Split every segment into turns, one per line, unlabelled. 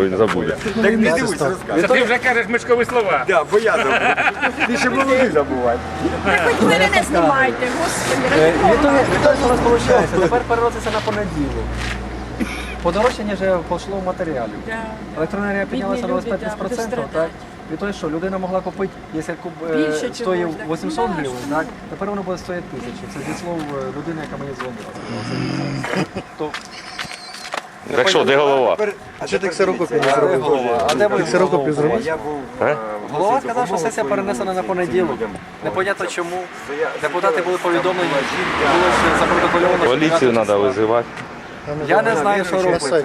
він забуде.
Так не дивись, розказуй.
Ти вже кажеш мишкові слова.
Да, бо я забув. Ти ще молодий забувай.
Хоч ви не знімайте, господи,
Е,
Бога.
Відтоді, відтоді у нас виходить, тепер переноситься на понеділок. Подорожчання вже пішло в матеріалів.
Да.
Електроенергія піднялася на
Бідні люди,
25%, так? І то, що людина могла купити, якщо куп, е,
чогось,
стоїв
так.
800
Ну,
гривень, так? Тепер воно буде стоїти тисячу. Це зі слов е, людини, яка мені дзвонила. То,
Так що, де голова?
А чи ти ксерокопію не зробив?
А де ви
Ксерокопію зробив? Був... е,
Голова сказав, що сесія перенесена на понеділок. Непонятно чому. Депутати були повідомлені, було ж запротокольовано.
Поліцію треба визивати.
Я не знаю, що робити.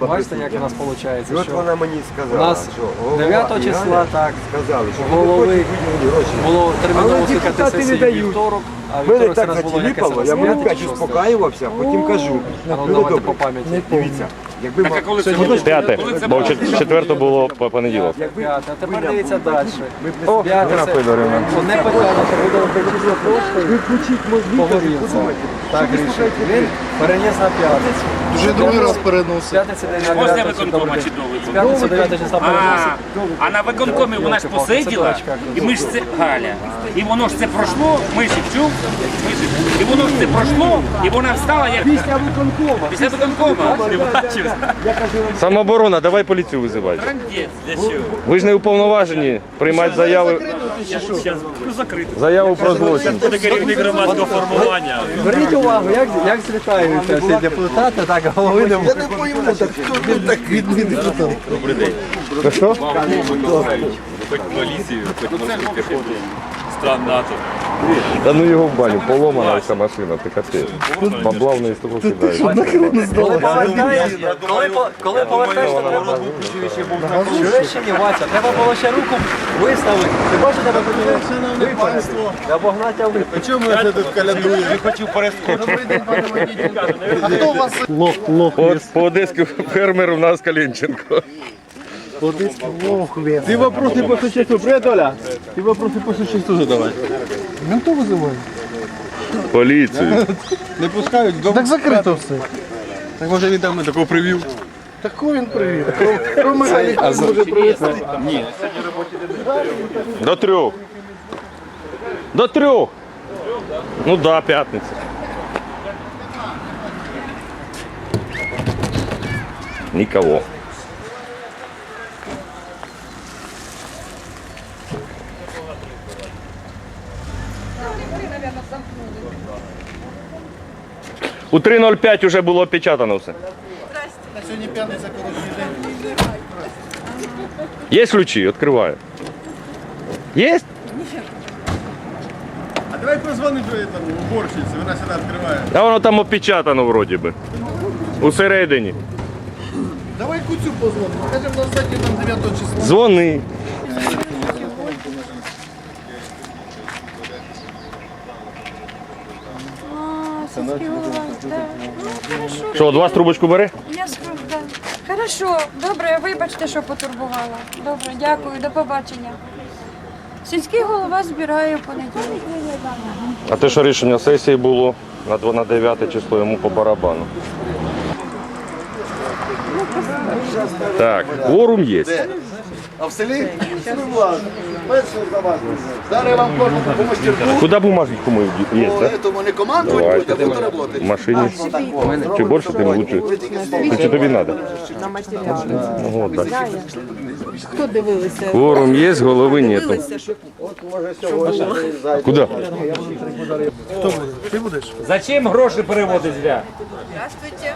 Бачите, як у нас виходить?
От вона мені сказала. У нас
9 числа так
сказали, що
голови було терміново скликати сесію вівторок,
Мене так
нас
заціліпало, я минут
чи
5
що.
успокаювався, потім кажу,
ну давайте по пам'яті.
дивіться, якби
Так а коли це було?
П'яте, бо четверте було по понеділок.
П'яте. А тепер дивіться далі.
О,
це
Федорівна.
одне питання, що буде причисло трошки, погорілося. Так, рішить. Він переніс на п'ятницю.
Вже другий раз переносить.
Після виконкома чи до
З п'ятниці 9 числа
А,
переносить.
а на виконкомі вона ж посиділа, і ми ж це Галя. І воно ж це пройшло, ми ж чув, ми ж- і воно ж це пройшло, і вона встала як після виконкома. Після виконкома. Бачив?
Самооборона, давай поліцію
для чого?
Ви ж не уповноважені приймати заяви. Заяву про злочин.
Буде керівник громадського формування.
Зверніть увагу, як, як злітаються всі депутати, так голови не
Я не пойму, так хто він так відний депутат.
Ну що?
Хоть поліцію, хоч морську піхоту стран НАТО.
Та ну його в баню, поломана ця машина, ти капець. Бабла в неї з того кидаєш.
Коли повертаєш, коли, по- коли повертаєш, то треба... Чуєш чи ні, Вася? Треба було ще руку виставити. Ти бачиш, тебе хотіли випасти. Або гнати, а випасти.
Чому я тут калядую? Не хотів перескочити. А хто у вас? Лох, лох.
По, по фермеру в нас Калінченко.
Ти вопроси по существу, привет, Оля. Ти вопроси по существу задавай. Менту визивай.
Поліцію.
Не пускають, Так закрито все. Так може він там такого привів. Таку він привів. Галі, може привезти.
До трьох. До трьох. Ну да, п'ятниця. Никого. У 3.05 вже було опечатано все.
Сьогодні п'ятниця коротший день.
Є ключі? Відкриваю. Є?
А давай позвони до этому уборщиці, вона сюди відкриває.
А воно там опечатано вроді би. Усередині.
Давай куцю позвонимо. Кажемо на сайті там 9 числа.
Дзвони. Що, до вас трубочку бери?
Я скажу. Хорошо, добре, вибачте, що потурбувала. Добре, дякую, до побачення. Сільський голова збирає в понеділок.
А те, що рішення сесії було на 2 на 9 число йому по барабану. Так, кворум є.
А в селі? Перше заважно. Зараз я вам кожному по мастерку.
Куди бумажку мою є,
По
так?
не командувати а буду роботи.
В машині. Чим більше, тим лучше. Чи тобі треба?
на матеріали.
Ого, так.
Хто дивилися?
Кворум є, голови нету.
Дивилися, що
Куди?
Зачем гроші переводить зря?
Здравствуйте.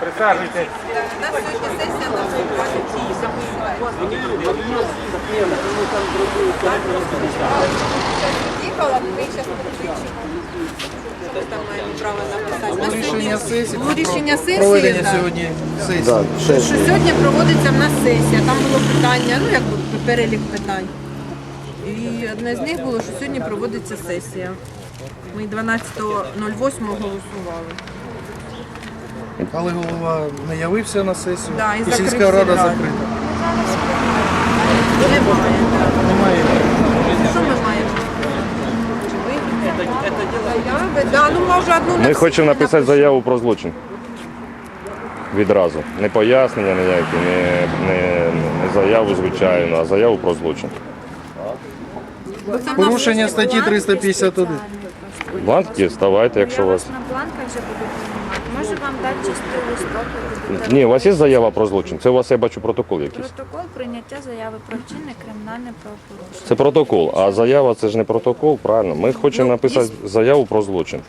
Присаджуйтесь.
У нас сьогодні сесія на Їхала, ми зараз.
Рішення сесії.
Рішення сесії,
Проведення
так.
сьогодні сесії.
що сьогодні проводиться в нас сесія. Там було питання, ну якби перелік питань. І одне з них було, що сьогодні проводиться сесія. Ми 12.08 голосували.
Але голова не явився на сесію.
Да, і
і
закрив
сільська рада
сільраду.
закрита.
Немає.
Немає.
Що ми маємо? Чи ви? Заяви Да, ну може одну на
Ми
всіх
хочемо написати заяву про злочин. Відразу. Не пояснення ніякі, не, не, не заяву звичайну, а заяву про злочин.
Бо це в нас
Порушення статті
бланки
351.
Бланки ставайте, якщо у вас.
на бланках вже буду приймати. Можу вам дати чистий листок.
Ні, у вас є заява про злочин. Це у вас я бачу протокол якийсь.
Протокол прийняття заяви про вчинне кримінальне правопорушення.
Це протокол, а заява це ж не протокол, правильно. Ми хочемо написати заяву про злочин.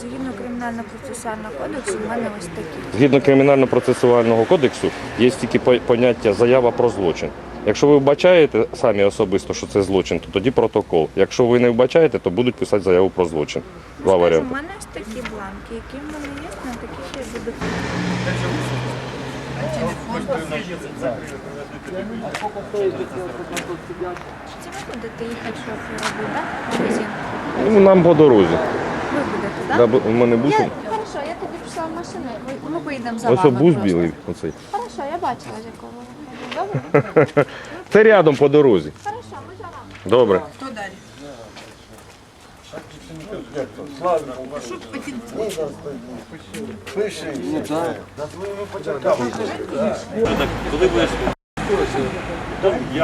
Згідно кримінально-процесуального кодексу, в мене ось такі.
Згідно кримінально-процесуального кодексу є тільки поняття заява про злочин. Якщо ви вбачаєте самі особисто, що це злочин, то тоді протокол. Якщо ви не вбачаєте, то будуть писати заяву про злочин. Два варіанти.
У мене ось такі бланки, які в мене є, на таких я буду. Це ви будете їхати шофер робити, так? Магазин.
Ну, нам по дорозі.
Ви будете, так?
Да, бо- у мене бус.
Я, хорошо, я тоді пішла в машину, ми поїдемо за
Ось
вами
бус
просто.
білий. Оцей.
Хорошо, я бачила, з якого ви?
Це рядом по дорозі. Добре.
Хто далі?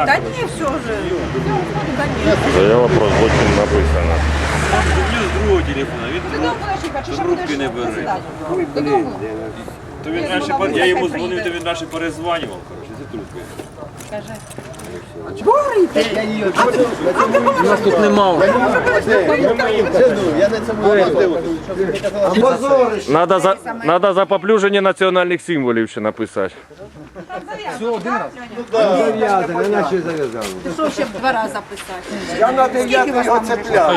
Та ні, все вже.
Заява про злочин написана.
з другого телефона, він трубки не бере. То він раніше, я йому дзвонив, то він раніше перезванював, коротше, це трубки.
Надо за, надо за поплюження національних символів ще написати.
Зав'язано, наче зав'язали.
Ти що ще два рази писати?
Я на дев'ятий оцепляв.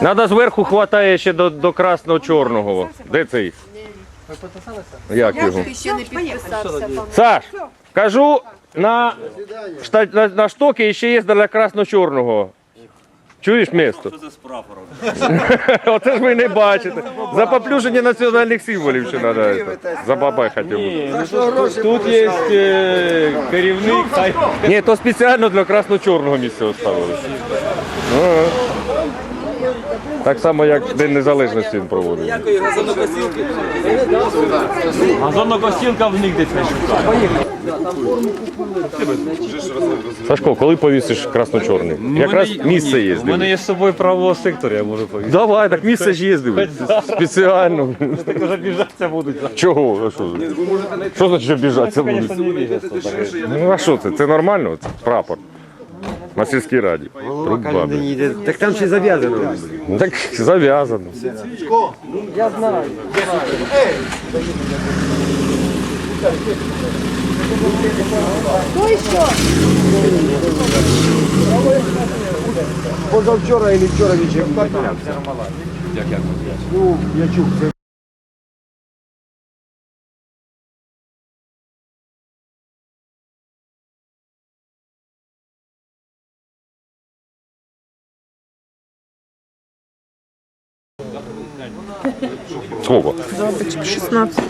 Надо зверху хватає ще до, до красно-чорного. Де цей? Як його?
Ти ще не підписався.
Саш, кажу, на, шта, на, на штоки ще є для красно-чорного. Чуєш місто?
Що це з прапором?
Оце ж ви не бачите. За поплюження національних символів ще треба забабахати йому.
Тут є е, керівник. хай-
Ні, то спеціально для красно-чорного місця оставили. Так само, як День Незалежності він проводить.
Газонокосілка в них десь не шукає.
Сашко, коли повісиш красно-чорний? Якраз місце є.
У мене є з собою правого сектора, я можу повісти.
Давай, так місце ж диви. Спеціально.
Так вже біжаться будуть.
Чого? А що? Що значить будуть?
Не біжаться. так.
Ну а що це? Це нормально? Це прапор. На сільській раді. Труба, блін.
Так там ще зав'язано.
Ну, Так зав'язано.
Позавчора і вчора нічим. Ну, я чув, це
Сколько?
16.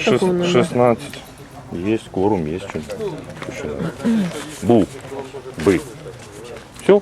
Шест- 16. Есть кворум, есть что. Був. Би. Все?